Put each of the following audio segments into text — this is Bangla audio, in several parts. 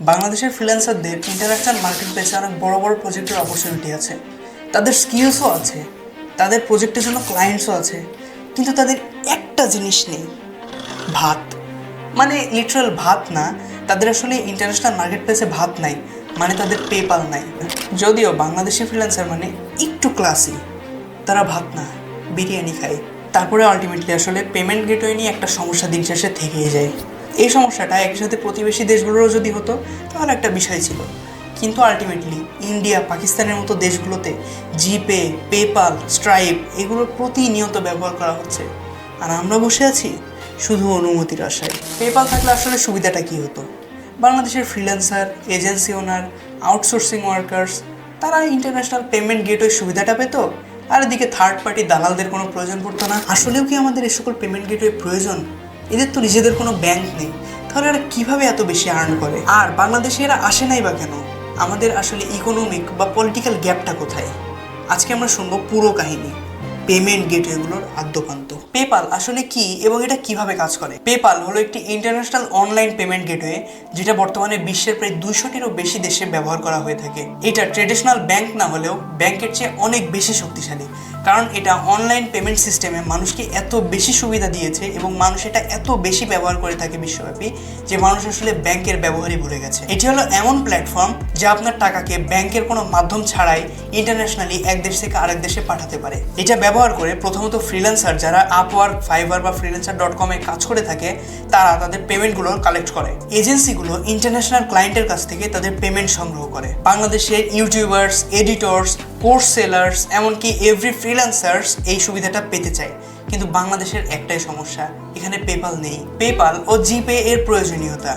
বাংলাদেশের ফ্রিল্যান্সারদের ইন্টারন্যাশনাল মার্কেট প্লেসে অনেক বড় বড় প্রজেক্টের অপরচুনিটি আছে। তাদের স্কিলসও আছে, তাদের প্রজেক্টের জন্য ক্লায়েন্টসও আছে, কিন্তু তাদের একটা জিনিস নেই, ভাত। মানে লিটারাল ভাত না, তাদের আসলে ইন্টারন্যাশনাল মার্কেট প্লেসে ভাত নাই মানে তাদের পেপাল নাই। যদিও বাংলাদেশি ফ্রিল্যান্সার মানে একটু ক্লাসি তারা ভাত না, বিরিয়ানি খায়। তারপরে আলটিমেটলি আসলে পেমেন্ট গেটওয়ে নিয়ে একটা সমস্যা দিন শেষে থেকেই যায়। এই সমস্যাটা একই সাথে প্রতিবেশী দেশগুলোরও যদি হতো, তাহলে একটা বিষয় ছিল। কিন্তু আলটিমেটলি ইন্ডিয়া পাকিস্তানের মতো দেশগুলোতে জিপে পেপাল স্ট্রাইপ এগুলো প্রতিনিয়ত ব্যবহার করা হচ্ছে। আর আমরা বসে আছি শুধু অনুমতির আশায়। পেপাল থাকলে আসলে সুবিধাটা কী হতো? বাংলাদেশের freelancer agency owner outsourcing workers তারা ইন্টারন্যাশনাল পেমেন্ট গেটওয়ে সুবিধাটা পেত, আর এদিকে থার্ড পার্টি দালালদের কোনো প্রয়োজন পড়তো না। আসলেও কি আমাদের এই সকল পেমেন্ট গেটওয়ে প্রয়োজন? এদের তো নিজেদের কোনো ব্যাংক নেই। তাহলে এরা কীভাবে এত বেশি আর্ন করে? আর বাংলাদেশে এরা আসে নাই বা কেন? আমাদের আসলে ইকোনমিক বা পলিটিক্যাল গ্যাপটা কোথায়? আজকে আমরা শুনব পুরো কাহিনী। পেমেন্ট গেটওয়েগুলোর আদ্যপান্ত। পেপাল আসলে কি এবং এটা কীভাবে কাজ করে? পেপাল হলো একটি ইন্টারন্যাশনাল অনলাইন পেমেন্ট গেটওয়ে যেটা বর্তমানে বিশ্বের প্রায় দুইশোটিরও বেশি দেশে ব্যবহার করা হয়ে থাকে। এটা ট্রেডিশনাল ব্যাংক না হলেও ব্যাংকের চেয়ে অনেক বেশি শক্তিশালী। কারণ এটা অনলাইন পেমেন্ট সিস্টেমে মানুষকে এত বেশি সুবিধা দিয়েছে এবং মানুষ এটা এত বেশি ব্যবহার করে থাকে বিশ্বব্যাপী যে মানুষ আসলে ব্যাংকের ব্যবহারই ভুলে গেছে। এটি হলো এমন প্ল্যাটফর্ম যা আপনার টাকাকে ব্যাংকের কোনো মাধ্যম ছাড়াই ইন্টারন্যাশনালি এক দেশ থেকে আরেক দেশে পাঠাতে পারে। এটা ব্যবহার করে প্রথমত ফ্রিল্যান্সার যারা আপওয়ার্ক ফাইবার বা ফ্রিল্যান্সার ডট কমে কাজ করে থাকে, তারা তাদের পেমেন্টগুলো কালেক্ট করে। এজেন্সিগুলো ইন্টারন্যাশনাল ক্লায়েন্টের কাছ থেকে তাদের পেমেন্ট সংগ্রহ করে। বাংলাদেশের ইউটিউবার্স এডিটর্স কোর্স সেলার্স এমনকি এভরি ফ্রিল্যান্সার্স এই সুবিধাটা পেতে চায়। কিন্তু বাংলাদেশের একটাই সমস্যা, এখানে পেপাল নেই। পেপাল ও জিপে এর প্রয়োজনীয়তা।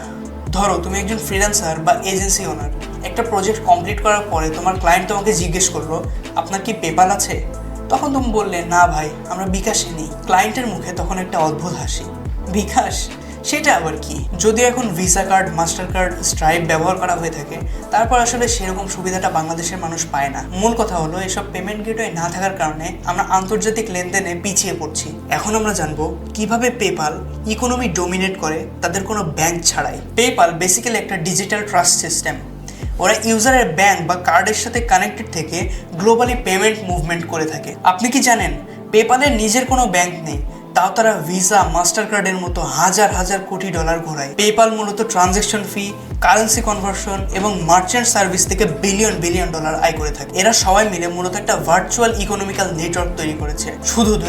ধরো, তুমি একজন ফ্রিল্যান্সার বা এজেন্সি ওনার একটা প্রজেক্ট কমপ্লিট করার পরে তোমার ক্লায়েন্ট তোমাকে জিজ্ঞেস করল, আপনার কি পেপাল আছে? তখন তুমি বললে, না ভাই, আমরা বিকাশে নেই। ক্লায়েন্টের মুখে তখন একটা অদ্ভুত হাসি। বিকাশ? সেটা আবার কি? যদিও এখন Visa card Mastercard Stripe ব্যবহার করা হয়ে থাকে, তারপর আসলে সেরকম সুবিধাটা বাংলাদেশের মানুষ পায় না। মূল কথা হলো, এসব পেমেন্ট গেটওয়ে না থাকার কারণে আমরা আন্তর্জাতিক লেনদেনে পিছিয়ে পড়ছি। এখন আমরা জানব, কীভাবে পেপাল ইকোনমি ডোমিনেট করে, তাদের কোনো ব্যাংক ছাড়াই? পেপাল বেসিক্যালি একটা ডিজিটাল ট্রাস্ট সিস্টেম ওরা ইউজারের ব্যাংক বা কার্ডের সাথে কানেক্টেড থেকে গ্লোবালি পেমেন্ট মুভমেন্ট করে থাকে। আপনি কি জানেন পেপালের নিজের কোনো ব্যাংক নেই। তাও তারা ভিসা মাস্টার কার্ডের মতো হাজার হাজার কোটি ডলার ঘোরায়। পেপাল মূলত ট্রানজেকশন ফি কারেন্সি কনভার্সন এবং মার্চেন্ট সার্ভিস থেকে বিলিয়ন বিলিয়ন ডলার আয় করে থাকে। এরা সবাই মিলে মূলত একটা ভার্চুয়াল ইকোনমিক্যাল নেটওয়ার্ক তৈরি করেছে। শুধু দু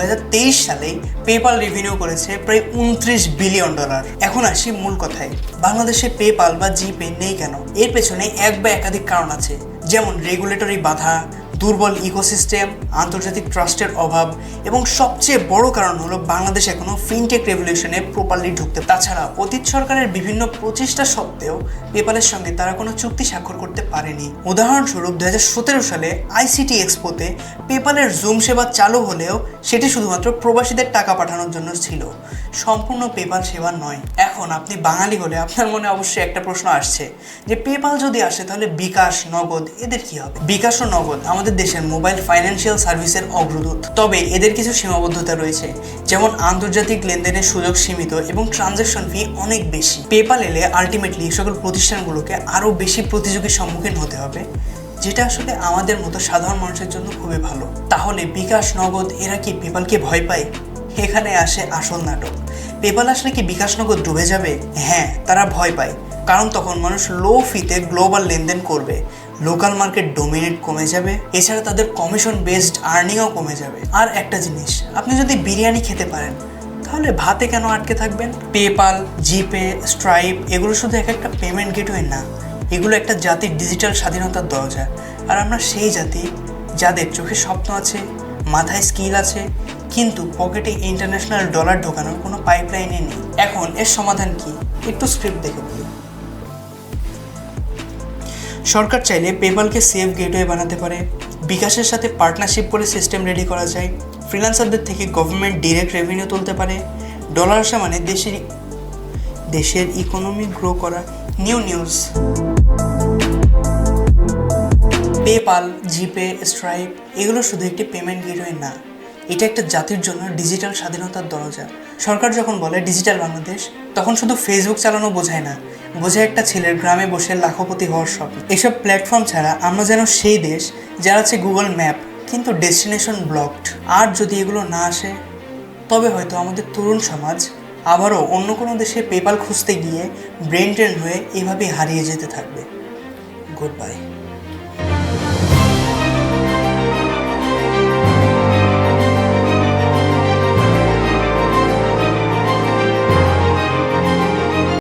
সালেই পেপাল রেভিনিউ করেছে প্রায় উনত্রিশ বিলিয়ন ডলার এখন আসি মূল কথায়। বাংলাদেশে পেপাল বা জিপে নেই কেন? এর পেছনে এক বা একাধিক কারণ আছে। যেমন রেগুলেটরি বাধা দুর্বল ইকোসিস্টেম, আন্তর্জাতিক ট্রাস্টের অভাব এবং সবচেয়ে বড় কারণ হলো বাংলাদেশ এখনও ফিনটেক রেভলিউশনে প্রপারলি ঢুকতে তাছাড়া অতীত সরকারের বিভিন্ন প্রচেষ্টা সত্ত্বেও পেপালের সঙ্গে তারা কোনো চুক্তি স্বাক্ষর করতে পারেনি। উদাহরণস্বরূপ দু হাজার সতেরো সালে আইসিটি এক্সপোতে পেপালের জুম সেবা চালু হলেও সেটি শুধুমাত্র প্রবাসীদের টাকা পাঠানোর জন্য ছিল। সম্পূর্ণ পেপাল সেবা নয়। এখন আপনি বাঙালি হলে আপনার মনে অবশ্যই একটা প্রশ্ন আসছে যে পেপাল যদি আসে তাহলে বিকাশ, নগদ, এদের কি হবে? বিকাশ ও নগদ আমাদের দেশের মোবাইল ফাইন্যান্সিয়াল সার্ভিসের অগ্রদূত। তবে এদের কিছু সীমাবদ্ধতা রয়েছে, যেমন আন্তর্জাতিক লেনদেনের সুযোগ সীমিত এবং ট্রানজ্যাকশন ফি অনেক বেশি। পেপাল এলে আলটিমেটলি সকল প্রতিষ্ঠানগুলোকে আরও বেশি প্রতিযোগীর সম্মুখীন হতে হবে, যেটা আসলে আমাদের মতো সাধারণ মানুষের জন্য খুবই ভালো। তাহলে বিকাশ, নগদ, এরা কি পেপালকে ভয় পায়? এখানে আসে আসল নাটক। পেপাল আসলে কি বিকাশ নগদ ডুবে যাবে? হ্যাঁ তারা ভয় পায়। কারণ তখন মানুষ লো ফিতে গ্লোবাল লেনদেন করবে। লোকাল মার্কেট ডোমিনেট কমে যাবে। এছাড়া তাদের কমিশন বেসড আর্নিংও কমে যাবে। আর একটা জিনিস, আপনি যদি বিরিয়ানি খেতে পারেন, তাহলে ভাতে কেন আটকে থাকবেন? পেপাল, জিপে, স্ট্রাইপ, এগুলো শুধু এক একটা পেমেন্ট গেটওয়ে না। এগুলো একটা জাতির ডিজিটাল স্বাধীনতার দরজা। আর আমরা সেই জাতি, যাদের চোখে স্বপ্ন আছে, মাথায় স্কিল আছে কিন্তু পকেটে ইন্টারন্যাশনাল ডলার ঢোকানোর কোনো পাইপলাইনে নেই। এখন এর সমাধান কি? একটু স্ক্রিপ্ট দেখে বলি। সরকার চাইলে পেপালকে সেফ গেটওয়ে বানাতে পারে। বিকাশের সাথে পার্টনারশিপ করে সিস্টেম রেডি করা যায়। ফ্রিল্যান্সারদের থেকে গভর্নমেন্ট ডিরেক্ট রেভিনিউ তুলতে পারে। ডলার আসা মানে দেশের দেশের ইকোনমি গ্রো করা। New news PayPal GPay Stripe এগুলো শুধু একটি পেমেন্ট গেটওয়ে না। এটা একটা জাতির জন্য ডিজিটাল স্বাধীনতার দরজা। সরকার যখন বলে ডিজিটাল বাংলাদেশ, তখন শুধু ফেসবুক চালানো বোঝায় না, বোঝায় একটা ছেলের গ্রামে বসে লাখপতি হওয়ার স্বপ্ন। এসব প্ল্যাটফর্ম ছাড়া আমরা যেন সেই দেশ, যার আছে গুগল ম্যাপ কিন্তু ডেস্টিনেশন ব্লকড আর যদি এগুলো না আসে, তবে হয়তো আমাদের তরুণ সমাজ আবারও অন্য কোনো দেশে পেপাল খুঁজতে গিয়ে ব্রেন ট্রেন হয়ে এভাবেই হারিয়ে যেতে থাকবে। Good bye